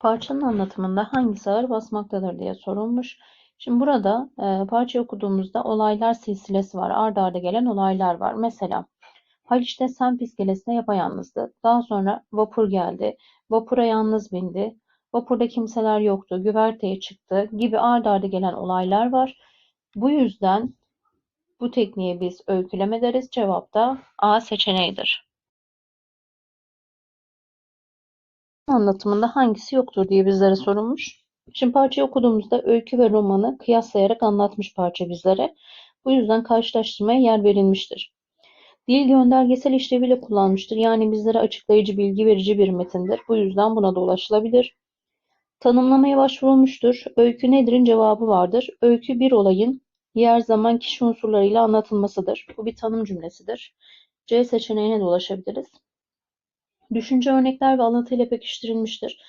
Parçanın anlatımında hangisi ağır basmaktadır diye sorulmuş. Şimdi burada e, parçayı okuduğumuzda olaylar silsilesi var. Arda arda gelen olaylar var. Mesela Haliç'te Semp iskelesine yapayalnızdı. Daha sonra vapur geldi. Vapura yalnız bindi. Vapurda kimseler yoktu. Güverteye çıktı gibi arda arda gelen olaylar var. Bu yüzden bu tekniğe biz öyküleme deriz. Cevap da A seçeneğidir. Anlatımında hangisi yoktur diye bizlere sorulmuş. Şimdi parçayı okuduğumuzda öykü ve romanı kıyaslayarak anlatmış parça bizlere. Bu yüzden karşılaştırmaya yer verilmiştir. Dil göndergesel işleviyle kullanmıştır. Yani bizlere açıklayıcı, bilgi verici bir metindir. Bu yüzden buna da ulaşılabilir. Tanımlamaya başvurulmuştur. Öykü nedir'in cevabı vardır. Öykü bir olayın yer, zaman, kişi unsurlarıyla anlatılmasıdır. Bu bir tanım cümlesidir. C seçeneğine de ulaşabiliriz. Düşünce örnekler ve alıntıyla pekiştirilmiştir.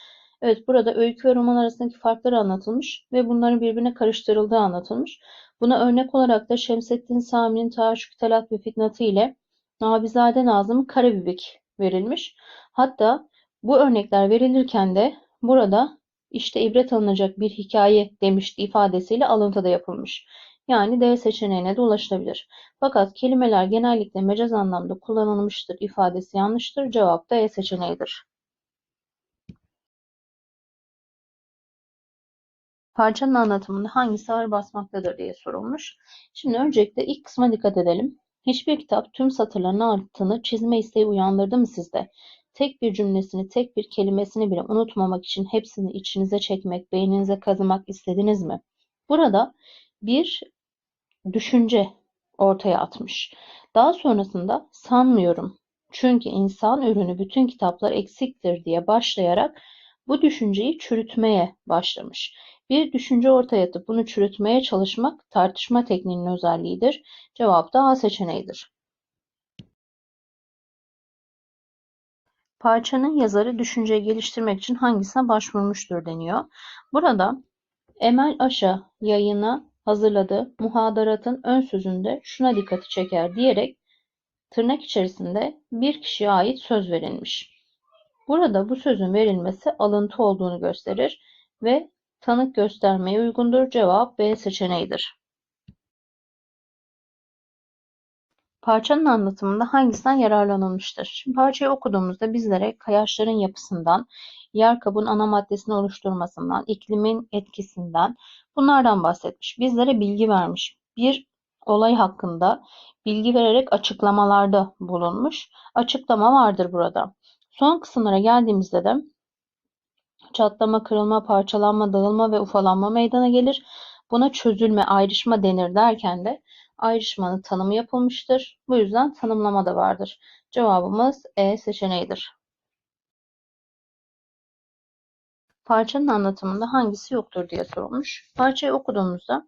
Evet burada öykü ve roman arasındaki farklar anlatılmış ve bunların birbirine karıştırıldığı anlatılmış. Buna örnek olarak da Şemsettin Sami'nin Taşük Telat ve Fitnatı ile Nabizade Nazım'ın Karabibik verilmiş. Hatta bu örnekler verilirken de burada işte ibret alınacak bir hikaye demişti ifadesiyle alıntı da yapılmış. Yani D seçeneğine de ulaşılabilir. Fakat kelimeler genellikle mecaz anlamda kullanılmıştır ifadesi yanlıştır. Cevap da E seçeneğidir. Parçanın anlatımında hangisi ağır basmaktadır diye sorulmuş. Şimdi öncelikle ilk kısma dikkat edelim. Hiçbir kitap tüm satırların altını çizme isteği uyandırdı mı sizde? Tek bir cümlesini, tek bir kelimesini bile unutmamak için hepsini içinize çekmek, beyninize kazımak istediniz mi? Burada bir düşünce ortaya atmış. Daha sonrasında sanmıyorum çünkü insan ürünü bütün kitaplar eksiktir diye başlayarak bu düşünceyi çürütmeye başlamış. Bir düşünce ortaya atıp bunu çürütmeye çalışmak tartışma tekniğinin özelliğidir. Cevap da A seçeneğidir. Parçanın yazarı düşünceyi geliştirmek için hangisine başvurmuştur deniyor. Burada Emel Aşa yayına hazırladığı muhadaratın ön sözünde şuna dikkati çeker diyerek tırnak içerisinde bir kişiye ait söz verilmiş. Burada bu sözün verilmesi alıntı olduğunu gösterir ve tanık göstermeye uygundur. Cevap B seçeneğidir. Parçanın anlatımında hangisinden yararlanılmıştır? Şimdi parçayı okuduğumuzda bizlere kayaçların yapısından, yer kabuğun ana maddesini oluşturmasından, iklimin etkisinden bunlardan bahsetmiş. Bizlere bilgi vermiş. Bir olay hakkında bilgi vererek açıklamalarda bulunmuş. Açıklama vardır burada. Son kısımlara geldiğimizde de çatlama, kırılma, parçalanma, dağılma ve ufalanma meydana gelir. Buna çözülme, ayrışma denir derken de ayrışmanın tanımı yapılmıştır. Bu yüzden tanımlama da vardır. Cevabımız E seçeneğidir. Parçanın anlatımında hangisi yoktur diye sorulmuş. Parçayı okuduğumuzda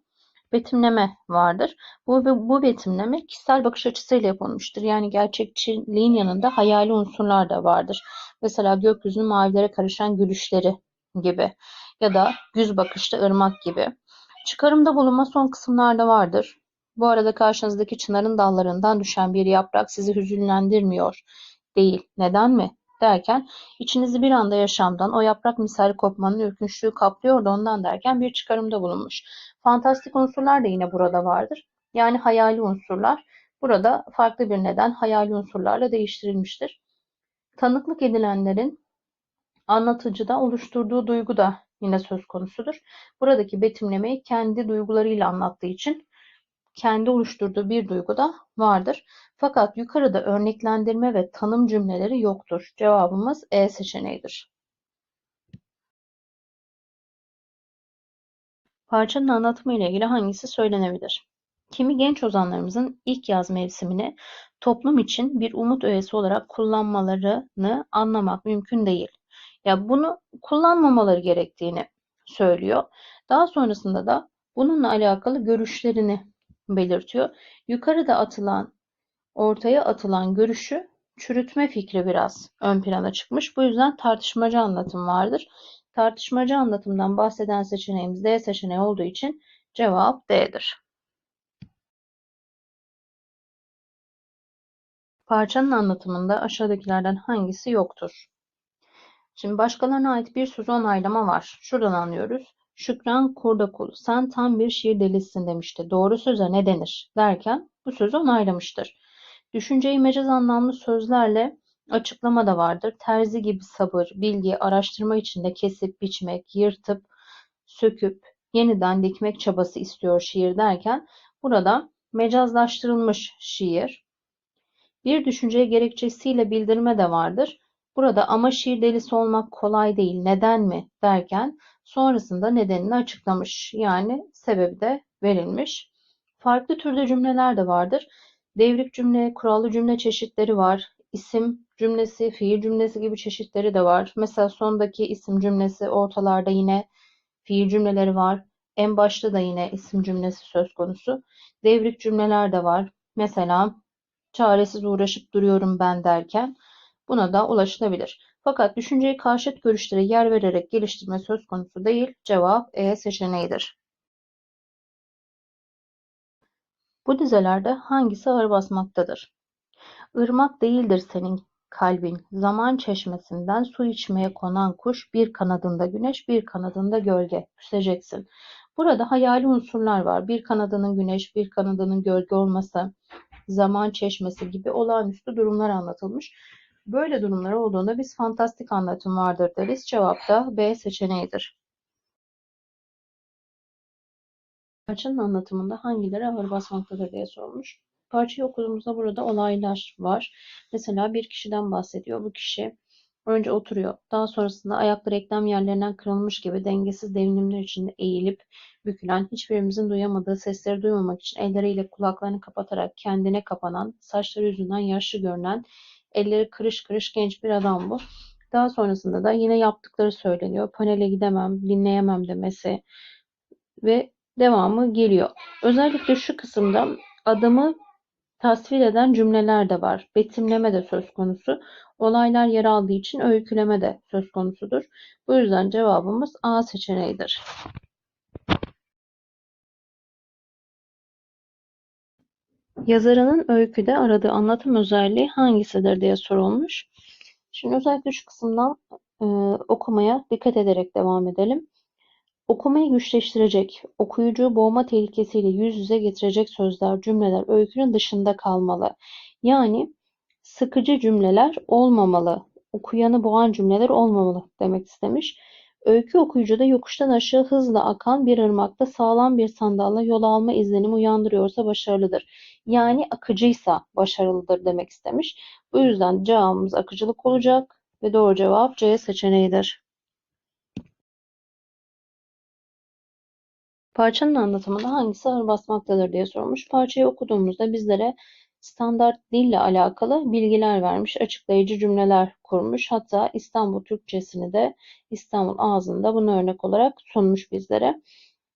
betimleme vardır. Bu, bu betimleme kişisel bakış açısıyla yapılmıştır. Yani gerçekçiliğin yanında hayali unsurlar da vardır. Mesela gökyüzünün mavilere karışan gülüşleri gibi ya da güz bakışta ırmak gibi. Çıkarımda bulunma son kısımlarda vardır. Bu arada karşınızdaki çınarın dallarından düşen bir yaprak sizi hüzünlendirmiyor değil. Neden mi? Derken içinizi bir anda yaşamdan, o yaprak misali kopmanın ürkünçlüğü kaplıyor da ondan derken bir çıkarımda bulunmuş. Fantastik unsurlar da yine burada vardır. Yani hayali unsurlar. Burada farklı bir neden hayali unsurlarla değiştirilmiştir. Tanıklık edilenlerin anlatıcıda oluşturduğu duygu da yine söz konusudur. Buradaki betimlemeyi kendi duygularıyla anlattığı için kendi oluşturduğu bir duygu da vardır. Fakat yukarıda örneklendirme ve tanım cümleleri yoktur. Cevabımız E seçeneğidir. Parçanın anlatımı ile ilgili hangisi söylenebilir? Kimi genç ozanlarımızın ilk yaz mevsimini toplum için bir umut öğesi olarak kullanmalarını anlamak mümkün değil. Ya bunu kullanmamaları gerektiğini söylüyor. Daha sonrasında da bununla alakalı görüşlerini belirtiyor. Yukarıda atılan, ortaya atılan görüşü çürütme fikri biraz ön plana çıkmış. Bu yüzden tartışmacı anlatım vardır. Tartışmacı anlatımdan bahseden seçeneğimiz D seçeneği olduğu için cevap D'dir. Parçanın anlatımında aşağıdakilerden hangisi yoktur? Şimdi başkalarına ait bir sözü onaylama var. Şuradan anlıyoruz. Şükran Kurdakul, sen tam bir şiir delisin demişti. Doğru söze ne denir derken bu sözü onaylamıştır. Düşünceyi mecaz anlamlı sözlerle açıklama da vardır. Terzi gibi sabır, bilgi, araştırma içinde kesip biçmek, yırtıp, söküp, yeniden dikmek çabası istiyor şiir derken burada mecazlaştırılmış şiir. Bir düşünceye gerekçesiyle bildirme de vardır. Burada ama şiir delisi olmak kolay değil, neden mi derken sonrasında nedenini açıklamış. Yani sebebi de verilmiş. Farklı türde cümleler de vardır. Devrik cümle, kurallı cümle çeşitleri var. İsim cümlesi, fiil cümlesi gibi çeşitleri de var. Mesela sondaki isim cümlesi, ortalarda yine fiil cümleleri var. En başta da yine isim cümlesi söz konusu. Devrik cümleler de var. Mesela çaresiz uğraşıp duruyorum ben derken buna da ulaşılabilir. Fakat düşünceyi karşıt görüşlere yer vererek geliştirme söz konusu değil. Cevap E seçeneğidir. Bu dizelerde hangisi ağır basmaktadır? Irmak değildir senin kalbin, zaman çeşmesinden su içmeye konan kuş, bir kanadında güneş, bir kanadında gölge. Küseceksin. Burada hayali unsurlar var. Bir kanadının güneş, bir kanadının gölge olması, zaman çeşmesi gibi olağanüstü durumlar anlatılmış. Böyle durumlar olduğunda biz fantastik anlatım vardır deriz. Cevap da B seçeneğidir. Parçanın anlatımında hangileri ağır basmaktadır diye sormuş. Parçayı okuduğumuzda burada olaylar var. Mesela bir kişiden bahsediyor. Bu kişi önce oturuyor. Daha sonrasında ayakları eklem yerlerinden kırılmış gibi dengesiz devinimler içinde eğilip bükülen, hiçbirimizin duyamadığı sesleri duymamak için elleriyle kulaklarını kapatarak kendine kapanan, saçları yüzünden yaşlı görünen, elleri kırış kırış genç bir adam bu. Daha sonrasında da yine yaptıkları söyleniyor. Panele gidemem, dinleyemem demesi ve devamı geliyor. Özellikle şu kısımda adamı tasvir eden cümleler de var. Betimleme de söz konusu. Olaylar yer aldığı için öyküleme de söz konusudur. Bu yüzden cevabımız A seçeneğidir. Yazarının öyküde aradığı anlatım özelliği hangisidir diye sorulmuş. Şimdi özellikle şu kısımdan e, okumaya dikkat ederek devam edelim. Okumayı güçleştirecek, okuyucuyu boğma tehlikesiyle yüz yüze getirecek sözler, cümleler öykünün dışında kalmalı. Yani sıkıcı cümleler olmamalı, okuyanı boğan cümleler olmamalı demek istemiş. Öykü okuyucuda yokuştan aşağı hızla akan bir ırmakta sağlam bir sandalla yol alma izlenimi uyandırıyorsa başarılıdır. Yani akıcıysa başarılıdır demek istemiş. Bu yüzden cevabımız akıcılık olacak ve doğru cevap C seçeneğidir. Parçanın anlatımında hangisi ağır basmaktadır diye sormuş. Parçayı okuduğumuzda bizlere standart dille alakalı bilgiler vermiş, açıklayıcı cümleler kurmuş. Hatta İstanbul Türkçesini de İstanbul ağzında bunu örnek olarak sunmuş bizlere.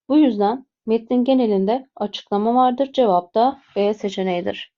Bu yüzden metnin genelinde açıklama vardır. Cevap da B seçeneğidir.